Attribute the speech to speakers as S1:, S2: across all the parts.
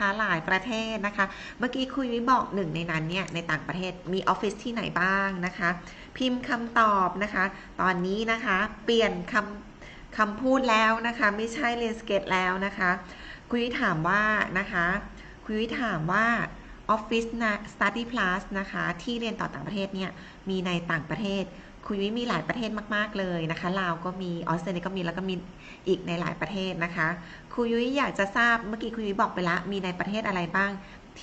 S1: คะหลายประเทศนะคะ เมื่อกี้คุยวิบอกหนึ่งในนั้นเนี่ยในต่างประเทศมีออฟฟิศที่ไหนบ้างนะคะ พิมพ์คำตอบนะคะ ตอนนี้นะคะเปลี่ยนคำคำพูดแล้วนะคะ ไม่ใช่เรียนสเก็ตแล้วนะคะ คุยวิถามว่านะคะคุยวิถามว่า Office นะ Study Plus นะคะ ที่เรียนต่อต่างประเทศเนี่ยมีในต่างประเทศ คุยวิมีหลายประเทศมาก ๆ เลยนะคะลาวก็มีออสเตรเลียก็มีแล้วก็มีอีกในหลายประเทศนะคะครูยุ้ยอยากจะทราบเมื่อกี้ครูยุ้ยบอกไปละมีในประเทศอะไรบ้าง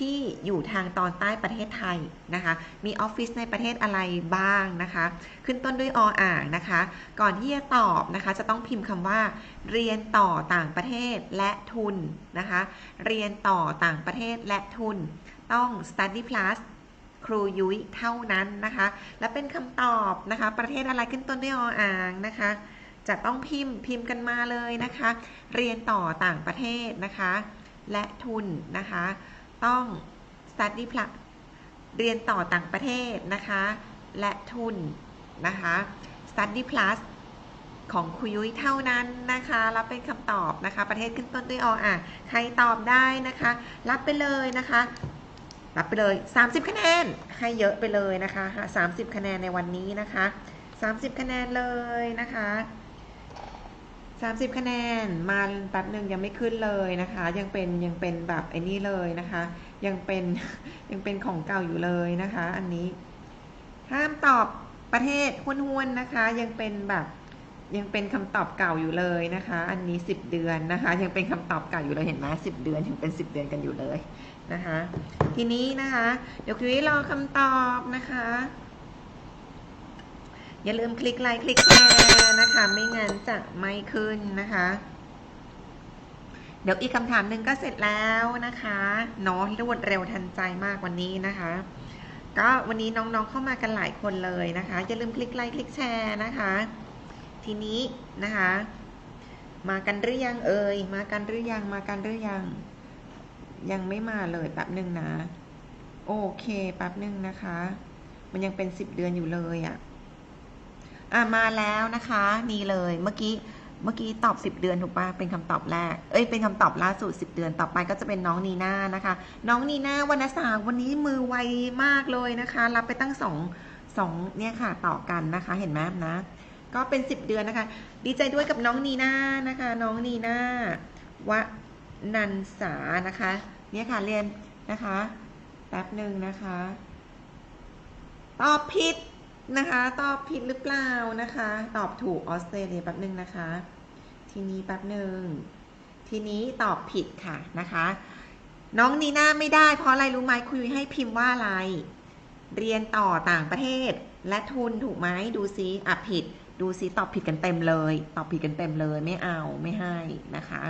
S1: ที่อยู่ทางตอนใต้ประเทศไทยนะคะ มีออฟฟิศในประเทศอะไรบ้างนะคะ ขึ้นต้นด้วยออ่างนะคะ ก่อนที่จะตอบนะคะ จะต้องพิมพ์คำว่า เรียนต่อต่างประเทศและทุนนะคะ เรียนต่อต่างประเทศและทุน ต้อง study plus ครูยุ้ยเท่านั้นนะคะ และเป็นคำตอบนะคะ ประเทศอะไรขึ้นต้นด้วยออ่างนะคะจะต้องพิมพ์พิมพ์กันมาเลยนะคะ เรียนต่อต่างประเทศนะคะ และทุนนะคะ ต้อง study plus เรียนต่อต่างประเทศนะคะ และทุนนะคะ study plus ของคุยยุ้ยเท่านั้นนะคะรับเป็นคำตอบนะคะ ประเทศขึ้นต้นด้วยออะใครตอบได้นะคะ รับไปเลยนะคะ รับไปเลย 30 คะแนน ให้เยอะไปเลยนะคะ 30 คะแนนในวันนี้นะคะ 30 คะแนนเลยนะคะ 30 คะแนน มาแป๊บหนึ่งยังไม่ขึ้นเลยนะคะ ยังเป็นยังเป็นแบบไอ้นี่เลยนะคะ ยังเป็นยังเป็นของเก่าอยู่เลยนะคะ อันนี้ ห้ามตอบประเทศห้วนๆนะคะ ยังเป็นแบบยังเป็นคำตอบเก่าอยู่เลยนะคะ อันนี้ 10 เดือนนะคะ ยังเป็นคำตอบเก่าอยู่เลยเห็นไหม10เดือนยังเป็น 10 เดือนกันอยู่เลย นะคะ ทีนี้นะคะ เดี๋ยวคุยรอคำตอบนะคะ อย่าลืมคลิกไลค์คลิกแชร์นะคะ ไม่งั้นจะไม่ขึ้นนะคะ เดี๋ยวอีกคำถามหนึ่งก็เสร็จแล้วนะคะเนาะรวดเร็วทันใจมากวันนี้นะคะ ก็วันนี้น้องๆเข้ามากันหลายคนเลยนะคะ อย่าลืมคลิกไลค์คลิกแชร์นะคะ ทีนี้นะคะ มากันหรือยังเอ่ยมากันหรือยังมากันหรือยัง ยังไม่มาเลยแป๊บหนึ่งนะ โอเคแป๊บหนึ่งนะคะ มันยังเป็นสิบเดือนอยู่เลยอะ่ะอะมาแล้วนะคะนี่เลยเมื่อกี้เมื่อกี้ตอบ 10 เดือนถูกปะเป็นคำตอบแรก เอ้ย เป็นคำตอบล่าสุด 10 เดือน ต่อไปก็จะเป็นน้องนีน่านะคะ น้องนีน่าวรรณศาสตร์วันนี้มือไวมากเลยนะคะ รับไปตั้งสองสองเนี่ยค่ะ ต่อกันนะคะ เห็นไหมนะ ก็เป็น 10 เดือนนะคะ ดีใจด้วยกับน้องนีน่านะคะ น้องนีน่าว นันสานะคะเนี่ยค่ะเรียนนะคะแป๊บหนึ่งนะคะ ตอบผิดนะคะ ตอบผิดหรือเปล่านะคะ ตอบถูกออสเตรเลียแป๊บหนึ่งนะคะ ทีนี้แป๊บหนึ่งทีนี้ตอบผิดค่ะนะคะ น้องนีน่าไม่ได้ เพราะอะไรรู้ไหมคุยให้พิมพ์ว่าอะไร เรียนต่อต่างประเทศและทุนถูกไหมดูซิอะผิด ดูซิตอบผิดกันเต็มเลย ตอบผิดกันเต็มเลยไม่เอาไม่ให้นะคะ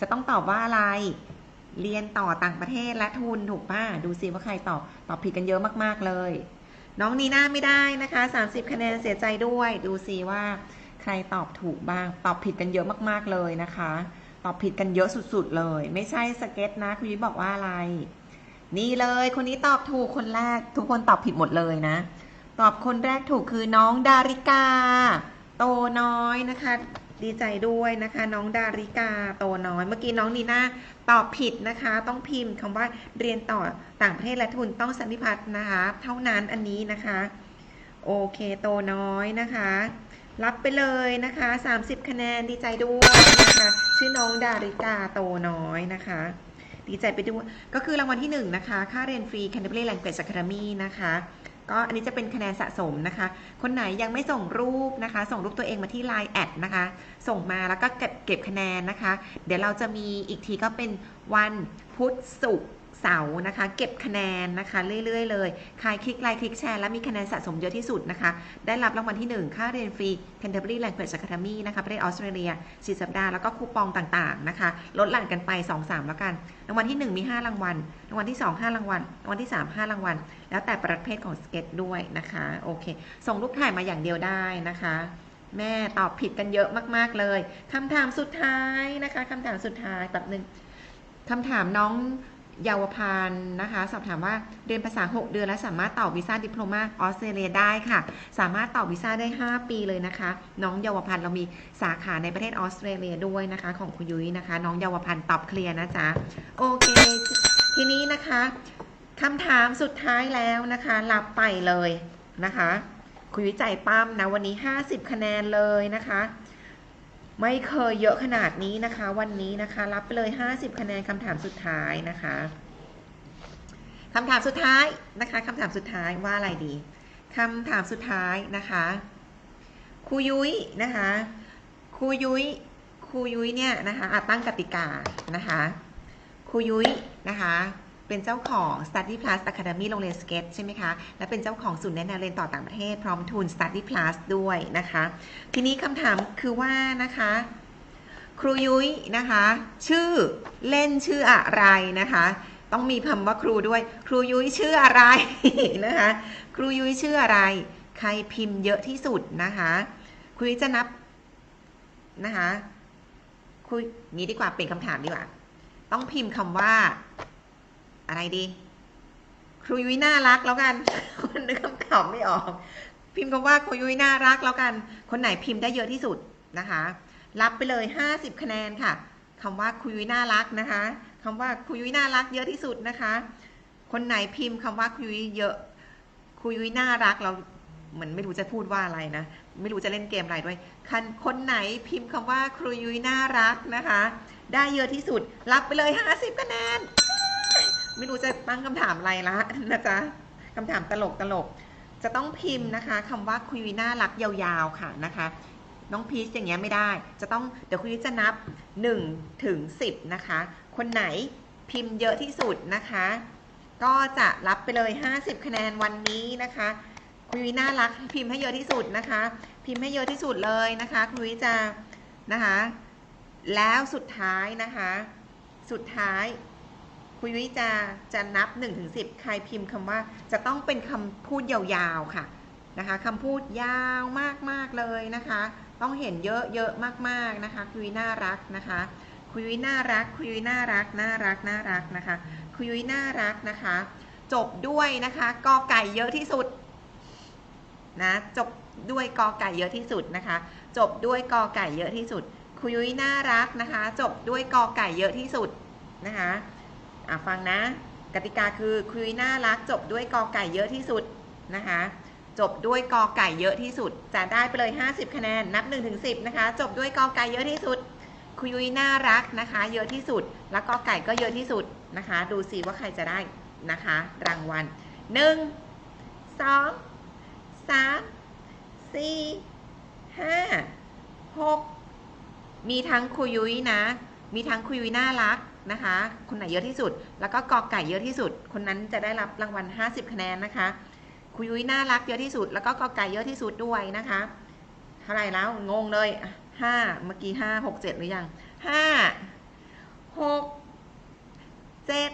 S1: จะต้องตอบว่าอะไร เรียนต่อต่างประเทศและทุนถูกป่ะดูซิว่าใครตอบตอบผิดกันเยอะมากๆเลย น้องนีน่าไม่ได้นะคะ 30 คะแนนเสียใจด้วย ดูซิว่าใครตอบถูกบ้าง ตอบผิดกันเยอะมากๆเลยนะคะ ตอบผิดกันเยอะสุดๆเลย ไม่ใช่สเก็ตนะคุณยุ้ยบอกว่าอะไร นี่เลยคนนี้ตอบถูกคนแรกทุกคนตอบผิดหมดเลยนะ ตอบคนแรกถูกคือน้องดาริกา โตน้อยนะคะ ดีใจด้วยนะคะ น้องดาริกาโตน้อย เมื่อกี้น้องนีน่าตอบผิดนะคะ ต้องพิมพ์คำว่าเรียนต่อต่างประเทศและทุนต้องสันนิพัฒน์นะคะ เท่านั้นอันนี้นะคะ โอเคโตน้อยนะคะ รับไปเลยนะคะ 30 คะแนนดีใจด้วยนะคะชื่อน้องดาริกาโตน้อยนะคะดีใจไปด้วย ก็คือรางวัลที่ 1 นะคะ ค่าเรียนฟรี Canterbury Language Academy นะคะ ก็อันนี้จะเป็นคะแนนสะสมนะคะ คนไหนยังไม่ส่งรูปนะคะ ส่งรูปตัวเองมาที่ Line แอดนะคะ ส่งมาแล้วก็เก็บเก็บคะแนนนะคะ เดี๋ยวเราจะมีอีกทีก็เป็นวันพุธศุกร์ เสาร์นะคะ เก็บคะแนนนะคะเรื่อยๆเลยใครคลิกไลค์คลิกแชร์ แล้วมีคะแนนสะสมเยอะที่สุดนะคะ ได้รับรางวัลที่ 1 ค่าเรียนฟรี Canterbury Language Academy นะคะประเทศออสเตรเลีย4สัปดาห์แล้วก็คูปองต่างๆนะคะ ลดหลั่นกันไป 2-3 แล้วกัน รางวัลที่ 1 มี 5 รางวัล รางวัลที่ 2 5 รางวัล รางวัลที่ 3 5 รางวัล แล้วแต่ประเภทของสเก็ตด้วยนะคะโอเค ส่งรูปถ่ายมาอย่างเดียวได้นะคะแม่ตอบผิดกันเยอะมาก ๆ เลย คำถามสุดท้ายนะคะ คำถามสุดท้ายแบบหนึ่งคำถามน้อง เยาวพันนะคะ สอบถามว่าเรียนภาษา 6 เดือนและสามารถต่อวีซ่าดิปโลมาออสเตรเลียได้ค่ะ สามารถต่อวีซ่าได้ 5 ปีเลยนะคะ น้องเยาวพันธ์เรามีสาขาในประเทศออสเตรเลียด้วยนะคะ ของคุณยุ้ยนะคะ น้องเยาวพันธ์ตอบเคลียร์นะจ๊ะโอเค ทีนี้นะคะคำถามสุดท้ายแล้วนะคะรับไปเลยนะคะ คุณยุ้ยใจปั้มนะวันนี้ 50 คะแนนเลยนะคะ ไม่เคยเยอะขนาดนี้นะคะ วันนี้นะคะ รับไปเลย 50 คะแนนคำถามสุดท้ายนะคะคำถามสุดท้ายนะคะคำถามสุดท้ายว่าอะไรดีคำถามสุดท้ายนะคะครูยุ้ยนะคะครูยุ้ยครูยุ้ยเนี่ยนะคะอะตั้งกติกานะคะครูยุ้ยนะคะ เป็นเจ้าของ Study Plus Academy โรงเรียนสเก็ตใช่ไหมคะ และเป็นเจ้าของศูนย์แนะนำเรียนต่อต่างประเทศ พร้อมทุน Study Plus ด้วยนะคะ ทีนี้คำถามคือว่านะคะ ครูยุ้ยนะคะ ชื่อเล่นชื่ออะไรนะคะ ต้องมีคำว่าครูด้วย ครูยุ้ยชื่ออะไรนะคะ ครูยุ้ยชื่ออะไร ใครพิมพ์เยอะที่สุดนะคะครูยุ้ยจะนับนะคะครูนี้ดีกว่าเป็นคำถามดีกว่า ต้องพิมพ์คำว่า อะไรดี ครูยุ้ยน่ารักแล้วกันคนนึกคำตอบไม่ออก พิมพ์คำว่าครูยุ้ยน่ารักแล้วกัน คนไหนพิมพ์ได้เยอะที่สุดนะคะ รับไปเลย 50 คะแนนค่ะคำว่าครูยุ้ยน่ารักนะคะคำว่าครูยุ้ยน่ารักเยอะที่สุดนะคะ คนไหนพิมพ์คำว่าครูยุ้ยเยอะครูยุ้ยน่ารักเราเหมือนไม่รู้จะพูดว่าอะไรนะ ไม่รู้จะเล่นเกมอะไรด้วยคันคนไหนพิมพ์คำว่าครูยุ้ยน่ารักนะคะ ได้เยอะที่สุด รับไปเลย 50คะแนน ไม่รู้จะตั้งคำถามอะไรละนะจ๊ะคำถามตลกตลก จะต้องพิมพ์นะคะคำว่าคุยน่ารักยาวๆค่ะนะคะ น้องพีชอย่างเงี้ยไม่ได้ จะต้องเดี๋ยวคุยจะนับ1ถึง10นะคะ คนไหนพิมพ์เยอะที่สุดนะคะ ก็จะรับไปเลย 50 คะแนนวันนี้นะคะคุยน่ารักพิมพ์ให้เยอะที่สุดนะคะ พิมพ์ให้เยอะที่สุดเลยนะคะคุยจะนะคะ แล้วสุดท้ายนะคะ สุดท้าย คุยวิจะจะนับ1นถึงสิใครพิมพ์คำว่าจะต้องเป็นคำพูดยาวๆค่ะนะคะคำพูดยาวมากๆเลยนะคะ ต้องเห็นเยอะๆมากๆนะคะคุยน่ารักนะคะคุยน่ารักคุยน่ารักน่ารักน่ารักนะคะคุยน่ารักนะคะ จบด้วยนะคะกอไก่เยอะที่สุดนะจบด้วยกอไก่เยอะที่สุดนะคะ จบด้วยกอไก่เยอะที่สุดคุยน่ารักนะคะ จบด้วยกอไก่เยอะที่สุดนะคะ อะฟังนะ กติกาคือคุยน่ารักจบด้วยกอไก่เยอะที่สุดนะคะ จบด้วยกอไก่เยอะที่สุด จะได้ไปเลย 50 คะแนน นับ1ถึง10นะคะ จบด้วยกอไก่เยอะที่สุด คุยน่ารักนะคะ เยอะที่สุด แล้วกอไก่ก็เยอะที่สุดนะคะ ดูสิว่าใครจะได้นะคะ รางวัล1 2 3 4 5 6มีทั้งคุยยุ้ยนะ มีทั้งคุยยุ้ยน่ารัก นะคะ คนไหนเยอะที่สุด แล้วก็กอไก่เยอะที่สุด คนนั้นจะได้รับรางวัล 50 คะแนนนะคะคุยยุ้ยน่ารักเยอะที่สุด แล้วก็กอไก่เยอะที่สุดด้วยนะคะ เท่าไหร่แล้วงงเลยห้าเมื่อกี้ห้าหกเจ็ดหรือยังห้าหกเจ็ด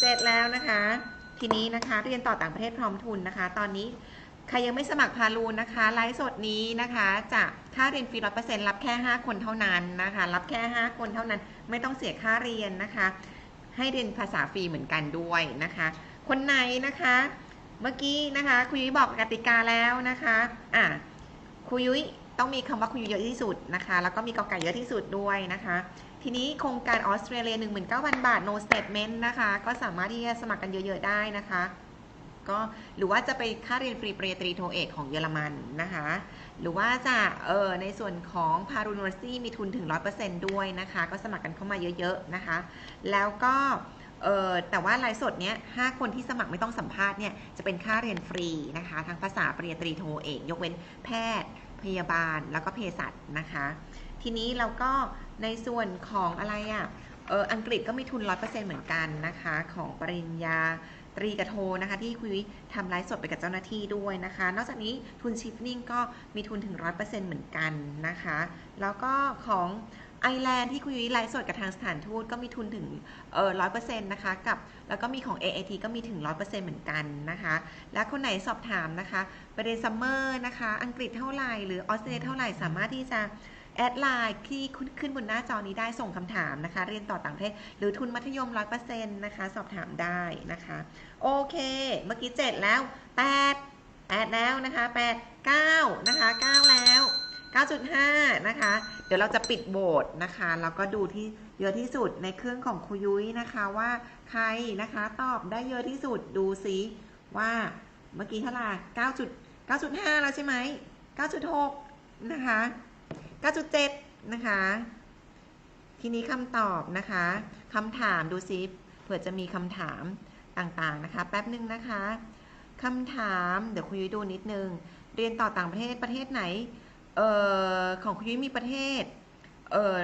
S1: เจ็ดแล้วนะคะ ทีนี้นะคะเรียนต่อต่างประเทศพร้อมทุนนะคะ ตอนนี้ ใครยังไม่สมัครพาลูนนะคะ ไลฟ์สดนี้นะคะจะค่าเรียนฟรีร้อยเปอร์เซ็นต์รับแค่ 5 คนเท่านั้นนะคะ รับแค่ 5 คนเท่านั้น ไม่ต้องเสียค่าเรียนนะคะ ให้เรียนภาษาฟรีเหมือนกันด้วยนะคะ คนไหนนะคะ เมื่อกี้นะคะคุยบอกกติกาแล้วนะคะอะคุยุ้ยต้องมีคำว่าคุยยุ้ยเยอะที่สุดนะคะ แล้วก็มีกอไก่เยอะที่สุดด้วยนะคะ ทีนี้โครงการออสเตรเลีย 19,000 บาท no statement นะคะ ก็สามารถที่จะสมัครกันเยอะ ๆ ได้นะคะ ก็หรือว่าจะไปค่าเรียนฟรีปริญญาตรีโทเอกของเยอรมันนะคะ หรือว่าจะเออในส่วนของพารูน i ว e r ซิตี้มีทุนถึง 100%ด้วยนะคะ ก็สมัครกันเข้ามาเยอะๆนะคะ แล้วก็เออแต่ว่าไลฟ์สดเนี้ย5คนที่สมัครไม่ต้องสัมภาษณ์เนี่ยจะเป็นค่าเรียนฟรีนะคะ ทั้งภาษาปริญญาตรีโทเอก ยกเว้นแพทย์ พยาบาลแล้วก็เภสัชนะคะ ทีนี้เราก็ในส่วนของอะไรอะ่ะเอออังกฤษก็มีทุน 100%เหมือนกันนะคะ ของปริญญา ตรีกับโทนะคะ ที่คุยทำไลฟ์สดไปกับเจ้าหน้าที่ด้วยนะคะ นอกจากนี้ทุนชิฟนิ่งก็มีทุนถึง 100%เหมือนกันนะคะ แล้วก็ของไอแลนด์ที่คุยไลฟ์สดกับทางสถานทูตก็มีทุนถึงเออร้อยเปอร์เซ็นต์นะคะกับแล้วก็มีของ AAT ก็มีถึง100%เหมือนกันนะคะ และคนไหนสอบถามนะคะประเด็นซัมเมอร์นะคะ อังกฤษเท่าไหร่หรือออสเตรเลียเท่าไหร่สามารถที่จะ แอดไลน์ที่ขึ้นบนหน้าจอนี้ได้ส่งคำถามนะคะ เรียนต่อต่างประเทศ หรือทุนมัธยม 100%นะคะ สอบถามได้นะคะ โอเค เมื่อกี้ 7 แล้ว 8 8 แล้วนะคะ 8 9 นะคะ 9 แล้ว 9.5 นะคะ เดี๋ยวเราจะปิดโบสนะคะ แล้วก็ดูที่เยอะที่สุดในเครื่องของครูยุ้ยนะคะว่าใครนะคะตอบได้เยอะที่สุดดูซิว่าเมื่อกี้เท่าไหร่9 9.5 แล้วใช่ไหม9.6 นะคะ 9.7 นะคะ ทีนี้คำตอบนะคะคำถามดูซิเผื่อจะมีคำถามต่างๆนะคะ แป๊บหนึ่งนะคะคำถามเดี๋ยวคุยดูนิดนึง เรียนต่อต่างประเทศประเทศไหนเอ่อของคุยมีประเทศเอ่อ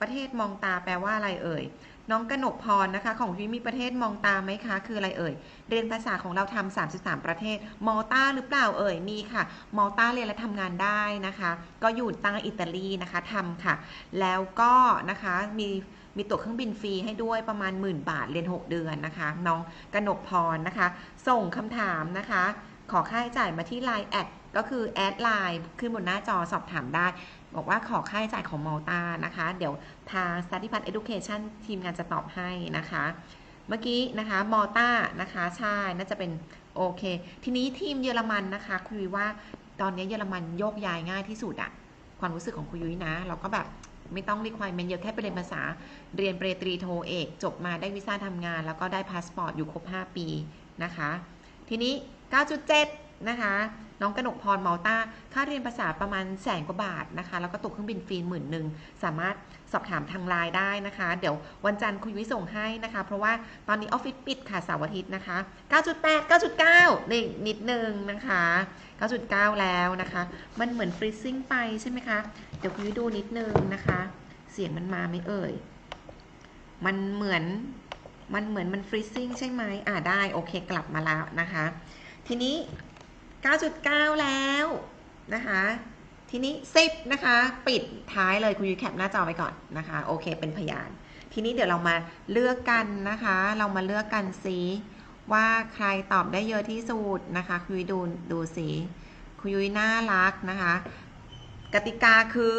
S1: ประเทศมองตาแปลว่าอะไรเอ่ย น้องกนกพรนะคะ ของคุยมีประเทศมองตาไหมคะ คืออะไรเอ่ย เรียนภาษาของเราทำ33 ประเทศ มอลตาหรือเปล่าเอ่ย มีค่ะ มอลตาเรียนและทำงานได้นะคะ ก็อยู่ตั้งอิตาลีนะคะทำค่ะ แล้วก็นะคะมีมีตั๋วเครื่องบินฟรีให้ด้วยประมาณหมื่นบาทเรียน 6 เดือนนะคะ น้องกนกพรนะคะ ส่งคำถามนะคะ ขอค่าใช้จ่ายมาที่ Line แอดก็คือแอดไลน์ขึ้นบนหน้าจอสอบถามได้ บอกว่าขอค่าใช้จ่ายของมอลตานะคะ เดี๋ยวทาง Study Path Education ทีมงานจะตอบให้นะคะ เมื่อกี้นะคะมอลตานะคะ ใช่ น่าจะเป็นโอเค ทีนี้ทีมเยอรมันนะคะ คุยว่าตอนนี้เยอรมันโยกย้ายง่ายที่สุดอะความรู้สึกของคุยยุ้ยนะ เราก็แบบไม่ต้องรีคว i เมนเยอะแค่ไปเรียนภาษา เรียนเปรตรีโทเอก จบมาได้วีซ่าทำงาน แล้วก็ได้พาสปอร์ตอยู่ครบ 5 ปีนะคะ ทีนี้ 9.7 นะคะ น้องกนกพรมัลตาค่าเรียนภาษาประมาณแสนกว่าบาทนะคะ แล้วก็ตกเครื่องบินฟรีหมื่นหนึ่ง สามารถสอบถามทางไลน์ได้นะคะ เดี๋ยววันจันทร์คุยวิส่งให้นะคะ เพราะว่าตอนนี้ออฟฟิศปิดค่ะเสาร์อาทิตย์นะคะ 9.8 9.9นี่นิดนึงนะคะ 9.9 แล้วนะคะ มันเหมือนฟรีซิ่งไปใช่ไหมคะ เดี๋ยวคุณยุ้ยดูนิดนึงนะคะ เสียงมันมาไหมเอ่ย มันเหมือนมันเหมือนมันฟรีซิ่งใช่ไหมอ่าได้ โอเค กลับมาแล้วนะคะ ทีนี้ 9.9 แล้วนะคะ ทีนี้ 10 นะคะ ปิดท้ายเลยคุณยูแคปหน้าจอไว้ก่อนนะคะ โอเค เป็นพยาน ทีนี้เดี๋ยวเรามาเลือกกันนะคะ เรามาเลือกกันซิว่าใครตอบได้เยอะที่สุดนะคะ คุยดูดูสิคุยยุ้ยน่ารักนะคะ กติกาคือ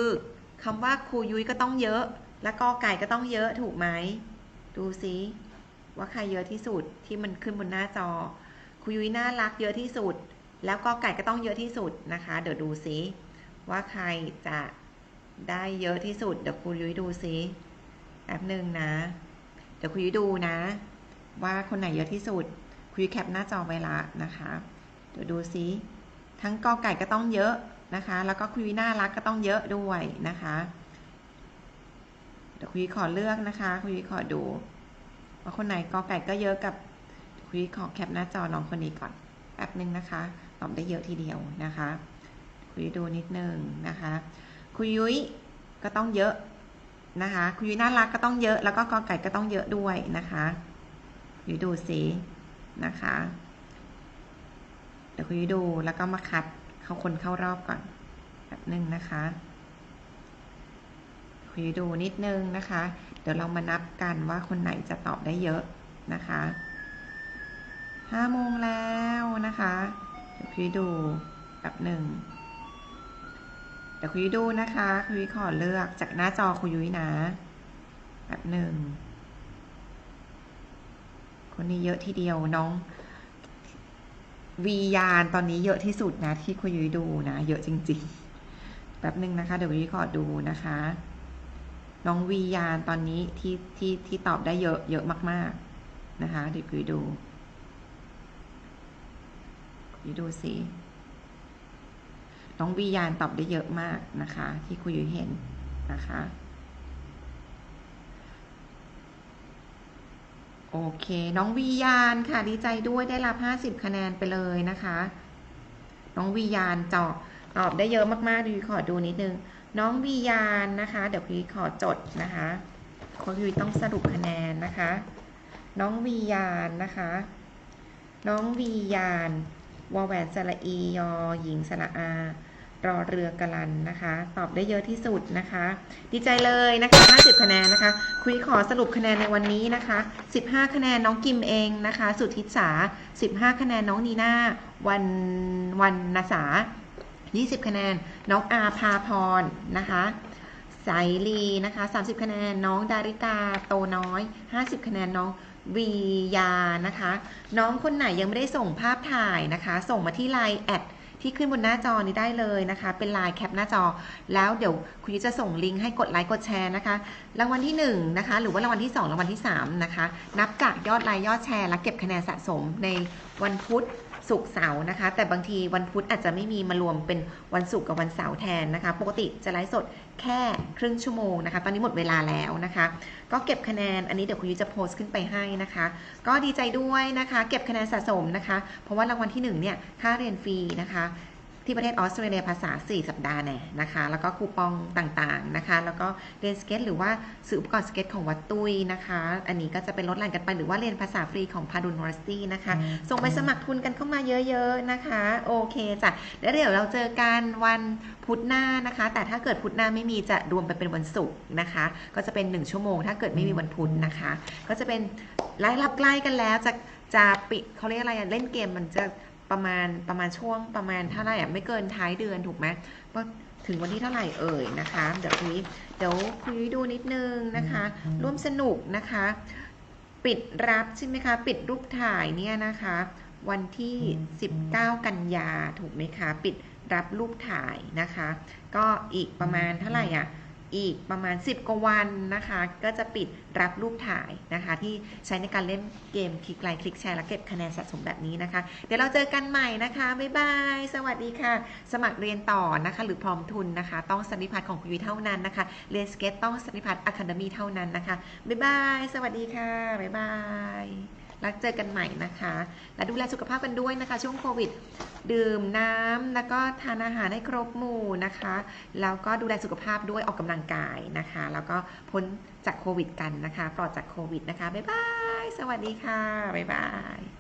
S1: คำว่าครูยุ้ยก็ต้องเยอะ และกอไก่ก็ต้องเยอะถูกไหม ดูสิว่าใครเยอะที่สุดที่มันขึ้นบนหน้าจอครูยุ้ยน่ารักเยอะที่สุด แล้วกอไก่ก็ต้องเยอะที่สุดนะคะ เดี๋ยวดูสิว่าใครจะได้เยอะที่สุด เดี๋ยวครูยุ้ยดูสิแป๊บหนึ่งนะ เดี๋ยวครูยุ้ยดูนะ ว่าคนไหนเยอะที่สุดครูยุ้ยแคปหน้าจอไว้ละนะคะ เดี๋ยวดูสิทั้งกอไก่ก็ต้องเยอะนะคะ แล้วก็ครูยุ้ยน่ารักก็ต้องเยอะด้วยนะคะ เดี๋ยวคุยขอเลือกนะคะคุยขอดูว่าคนไหนกอไก่ก็เยอะกับคุยขอแคปหน้าจอน้องคนนี้ก่อนแป๊บนึงนะคะ ตอบได้เยอะทีเดียวนะคะคุยดูนิดนึงนะคะคุยยุ้ยก็ต้องเยอะนะคะคุยยุ้ยน่ารักก็ต้องเยอะ แล้วก็กอไก่ก็ต้องเยอะด้วยนะคะคุยดูสินะคะเดี๋ยวคุยดูแล้วก็มาคัดเข้าคนเข้ารอบก่อนแป๊บนึงนะคะคุยดูนิดนึงนะคะ เดี๋ยวเรามานับกันว่าคนไหนจะตอบได้เยอะนะคะห้าโมงแล้วนะคะ คุยดูแบบหนึ่งเดี๋ยวคุยดูนะคะคุยขอเลือกจากหน้าจอคุยยุ้ยนะแบบหนึ่งคนนี้เยอะทีเดียวน้องวียานตอนนี้เยอะที่สุดนะที่คุยยุ้ยดูนะ เยอะจริง ๆ แบบหนึ่งนะคะ เดี๋ยวคุยขอดูนะคะ น้องวียานตอนนี้ที่ที่ที่ตอบได้เยอะเยอะมาก ๆ นะคะเดี๋ยวคุยดู คุยดูสิน้องวียานตอบได้เยอะมากนะคะ ที่คุยเห็นนะคะ โอเค น้องวียานค่ะดีใจด้วยได้รับ50คะแนนไปเลยนะคะ น้องวียานจอบตอบได้เยอะมากๆดูขอดูนิดนึง น้องวียานนะคะ เดี๋ยวพี่ขอจดนะคะคุณพี่ต้องสรุปคะแนนนะคะ น้องวียานนะคะ น้องวียาน วอแหวนสระอียอหญิงสระอารอเรือกลันนะคะ ตอบได้เยอะที่สุดนะคะ ดีใจเลยนะคะ 50 คะแนนนะคะ คุยขอสรุปคะแนนในวันนี้นะคะ 15 คะแนนน้องกิมเองนะคะ สุทธิสา 15 คะแนนน้องนีน่าวันวันนาสา 20 คะแนนน้องอาภาพรนะคะสายลีนะคะ 30 คะแนนน้องดาริกาโตน้อย 50 คะแนนน้อง วียานะคะ น้องคนไหนยังไม่ได้ส่งภาพถ่ายนะคะ ส่งมาที่ไลน์แอดที่ขึ้นบนหน้าจอนี้ได้เลยนะคะ เป็นไลน์แคปหน้าจอ แล้วเดี๋ยวคุณยุจะส่งลิงก์ให้กดไลค์กดแชร์นะคะ รางวัลที่1นะคะ หรือว่ารางวัลที่ 2 รางวัลที่ 3 นะคะ นับจากยอดไลค์ยอดแชร์และเก็บคะแนนสะสมในวันพุธศุกร์เสาร์นะคะ แต่บางทีวันพุธอาจจะไม่มีมารวมเป็นวันศุกร์กับวันเสาร์แทนนะคะ ปกติจะไลฟ์สด แค่ครึ่งชั่วโมงนะคะ ตอนนี้หมดเวลาแล้วนะคะ ก็เก็บคะแนน อันนี้เดี๋ยวคุณยุ้ยจะโพสต์ขึ้นไปให้นะคะ ก็ดีใจด้วยนะคะ เก็บคะแนนสะสมนะคะ เพราะว่ารางวัลที่1เนี่ย ค่าเรียนฟรีนะคะ ที่ประเทศออสเตรเลียภาษา 4 สัปดาห์แน่นะคะ แล้วก็คูปองต่างๆนะคะ แล้วก็เรียนสเก็ตหรือว่าซื้ออุปกรณ์สเก็ตของวัดตุยนะคะ อันนี้ก็จะเป็นลดหลั่นกันไปหรือว่าเรียนภาษาฟรีของพาดุนวอร์ซิตี้นะคะ ส่งไปสมัครทุนกันเข้ามาเยอะๆนะคะ โอเคจ้ะแล้วเดี๋ยวเราเจอกันวันพุธหน้านะคะ แต่ถ้าเกิดพุธหน้าไม่มีจะรวมไปเป็นวันศุกร์นะคะ ก็จะเป็น 1 ชั่วโมง ถ้าเกิดไม่มีวันพุธนะคะ ก็จะเป็นไล่รับใกล้กันแล้วจะจะปิดเขาเรียกอะไรอะเล่นเกมมันจะ ประมาณประมาณช่วงประมาณเท่าไหร่อะไม่เกินท้ายเดือนถูกไหมว่าถึงวันที่เท่าไหร่เอ่ยนะคะ เดี๋ยวทีนี้เดี๋ยวคุยดูนิดนึงนะคะ ร่วมสนุกนะคะ ปิดรับใช่ไหมคะ ปิดรูปถ่ายเนี่ยนะคะ วันที่ 19 กันยาถูกไหมคะ ปิดรับรูปถ่ายนะคะ ก็อีกประมาณเท่าไหร่อะ อีกประมาณ 10 กว่าวันนะคะ ก็จะปิดรับรูปถ่ายนะคะ ที่ใช้ในการเล่นเกมคลิกไลค์คลิกแชร์และเก็บคะแนนสะสมแบบนี้นะคะ เดี๋ยวเราเจอกันใหม่นะคะ บ๊ายบาย สวัสดีค่ะ สมัครเรียนต่อนะคะ หรือพร้อมทุนนะคะ ต้องสนิพัฒน์ของคุณยุ้ยเท่านั้นนะคะ เรียนสเก็ตต้องสนนิพัฒน์อะคาเดมีเท่านั้นนะคะ บ๊ายบาย สวัสดีค่ะ บ๊ายบาย แล้วเจอกันใหม่นะคะ และดูแลสุขภาพกันด้วยนะคะ ช่วงโควิด ดื่มน้ำแล้วก็ทานอาหารให้ครบหมู่นะคะ แล้วก็ดูแลสุขภาพด้วยออกกำลังกายนะคะ แล้วก็พ้นจากโควิดกันนะคะ ปลอดจากโควิดนะคะ บ๊ายบาย สวัสดีค่ะ บ๊ายบาย